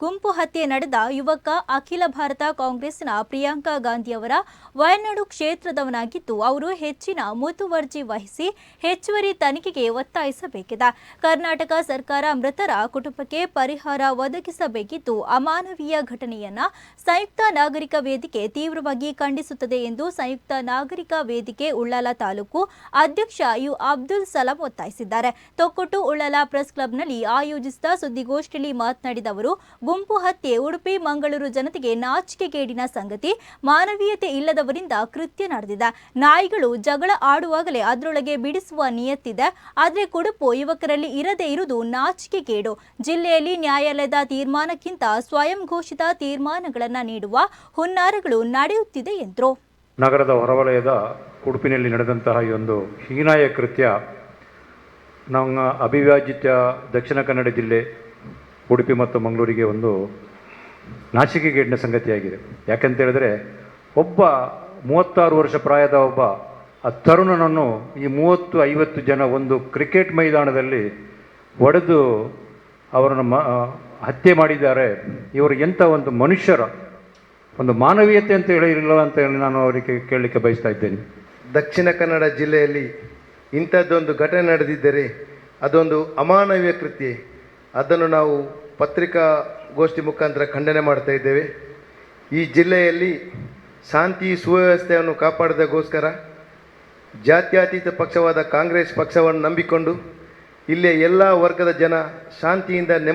ಗುಂಪು ಹತ್ಯೆ ನಡೆದ ಯುವಕ ಅಖಿಲ ಭಾರತ ಕಾಂಗ್ರೆಸ್ನ ಪ್ರಿಯಾಂಕಾ ಗಾಂಧಿಯವರ ವಯನಾಡು ಕ್ಷೇತ್ರದವನಾಗಿದ್ದು, ಅವರು ಹೆಚ್ಚಿನ ಮುತುವರ್ಜಿ ವಹಿಸಿ ಹೆಚ್ಚುವರಿ ತನಿಖೆಗೆ ಒತ್ತಾಯಿಸಬೇಕಿದೆ. ಕರ್ನಾಟಕ ಸರ್ಕಾರ ಮೃತರ ಕುಟುಂಬಕ್ಕೆ ಪರಿಹಾರ ಒದಗಿಸಬೇಕಿದ್ದು, ಅಮಾನವೀಯ ಘಟನೆಯನ್ನ ಸಂಯುಕ್ತ ನಾಗರಿಕ ವೇದಿಕೆ ತೀವ್ರವಾಗಿ ಖಂಡಿಸುತ್ತದೆ ಎಂದು ಸಂಯುಕ್ತ ನಾಗರಿಕ ವೇದಿಕೆ ಉಳ್ಳಾಲ ತಾಲೂಕು ಅಧ್ಯಕ್ಷ ಯು. ಅಬ್ದುಲ್ ಸಲಾಂ ಒತ್ತಾಯಿಸಿದ್ದಾರೆ. ತೊಕ್ಕೊಟ್ಟು ಉಳ್ಳಾಲ ಪ್ರೆಸ್ ಕ್ಲಬ್ನಲ್ಲಿ ಆಯೋಜಿಸಿದ ಸುದ್ದಿಗೋಷ್ಠಿಯಲ್ಲಿ ಮಾತನಾಡಿದ ಅವರು ಗುಂಪು ಹತ್ಯೆ, ಉಡುಪಿ, ಮಂಗಳೂರು ಜನತೆಗೆ ನಾಚಿಕೆಗೇಡಿನ ಸಂಗತಿ ಮಾನವೀಯತೆ ಇಲ್ಲದವರಿಂದ ಕೃತ್ಯ ನಡೆದಿದೆ. ನಾಯಿಗಳು ಜಗಳ ಆಡುವಾಗಲೇ ಅದರೊಳಗೆ ಬಿಡಿಸುವ ನಿಯತ್ತಿದೆ. ಆದರೆ ಕುಡುಪು ಯುವಕರಲ್ಲಿ ಇರದೇ ಇರುವುದು ನಾಚಿಕೆಗೇಡು. ಜಿಲ್ಲೆಯಲ್ಲಿ ನ್ಯಾಯಾಲಯದ ತೀರ್ಮಾನಕ್ಕಿಂತ ಸ್ವಯಂ ಘೋಷಿತ ತೀರ್ಮಾನಗಳನ್ನು ನೀಡುವ ಹುನ್ನಾರಗಳು ನಡೆಯುತ್ತಿದೆ ಎಂದರು. ನಗರದ ಹೊರವಲಯದ ಉಡುಪಿನಲ್ಲಿ ನಡೆದಂತಹ ಈ ಒಂದು ಹೀನಾಯ ಕೃತ್ಯ ನಮ್ಮ ಅವಿಭಾಜಿತ ದಕ್ಷಿಣ ಕನ್ನಡ ಜಿಲ್ಲೆ ಉಡುಪಿ ಮತ್ತು ಮಂಗಳೂರಿಗೆ ಒಂದು ನಾಚಿಕೆಗೇಡಿನ ಸಂಗತಿಯಾಗಿದೆ. ಯಾಕಂತ ಹೇಳಿದ್ರೆ, ಒಬ್ಬ ಮೂವತ್ತಾರು ವರ್ಷ ಪ್ರಾಯದ ಒಬ್ಬ ಆ ತರುಣನನ್ನು ಈ ಮೂವತ್ತು, ಐವತ್ತು ಜನ ಒಂದು ಕ್ರಿಕೆಟ್ ಮೈದಾನದಲ್ಲಿ ಒಡೆದು ಅವರನ್ನು ಮ ಹತ್ಯೆ ಮಾಡಿದ್ದಾರೆ. ಇವರು ಎಂಥ ಒಂದು ಮನುಷ್ಯರ, ಒಂದು ಮಾನವೀಯತೆ ಅಂತ ಹೇಳಿರಲಿಲ್ಲ ಅಂತ ಹೇಳಿ ನಾನು ಅವರಿಗೆ ಕೇಳಲಿಕ್ಕೆ ಬಯಸ್ತಾ ಇದ್ದೇನೆ. ದಕ್ಷಿಣ ಕನ್ನಡ ಜಿಲ್ಲೆಯಲ್ಲಿ ಇಂಥದ್ದೊಂದು ಘಟನೆ ನಡೆದಿದ್ದರೆ ಅದೊಂದು ಅಮಾನವೀಯ ಕೃತ್ಯ. ಅದನ್ನು ನಾವು ಪತ್ರಿಕಾಗೋಷ್ಠಿ ಮುಖಾಂತರ ಖಂಡನೆ ಮಾಡ್ತಾ ಇದ್ದೇವೆ. ಈ ಜಿಲ್ಲೆಯಲ್ಲಿ ಶಾಂತಿ ಸುವ್ಯವಸ್ಥೆಯನ್ನು ಕಾಪಾಡೋದಕ್ಕೋಸ್ಕರ ಜಾತ್ಯತೀತ ಪಕ್ಷವಾದ ಕಾಂಗ್ರೆಸ್ ಪಕ್ಷವನ್ನು ನಂಬಿಕೊಂಡು ಇಲ್ಲಿಯ ಎಲ್ಲ ವರ್ಗದ ಜನ ಶಾಂತಿಯಿಂದ ನೆಮ್ಮದಿ